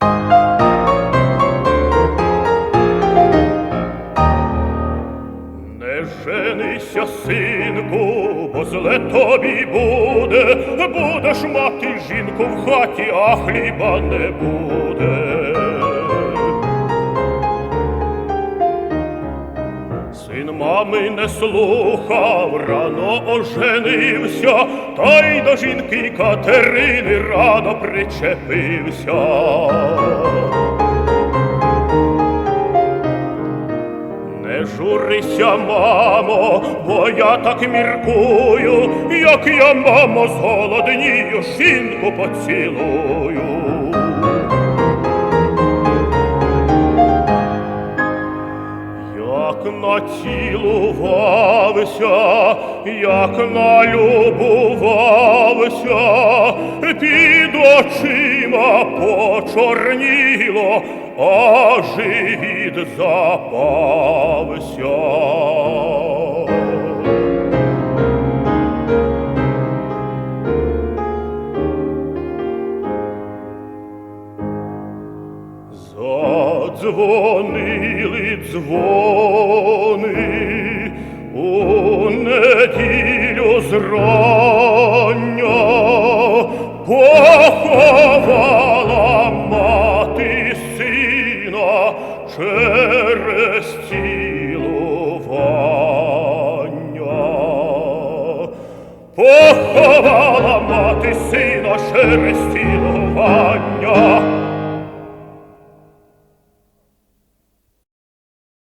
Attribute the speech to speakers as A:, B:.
A: Не женися, синку, бо зле тобі буде, будеш мати жінку в хаті, а хліба не буде. Син мами не слухав, рано оженився, та й до жінки Катерини рано причепився. Не журися, мамо, бо я так міркую, як я, мамо, зголоднію, жінку поцілую. Як націлувався, як налюбувався, під очима почорніло, а живіт запався. Задзвонили дзвони у неділю зрання, поховала мати сина через цілування. Поховала мати сина через цілування.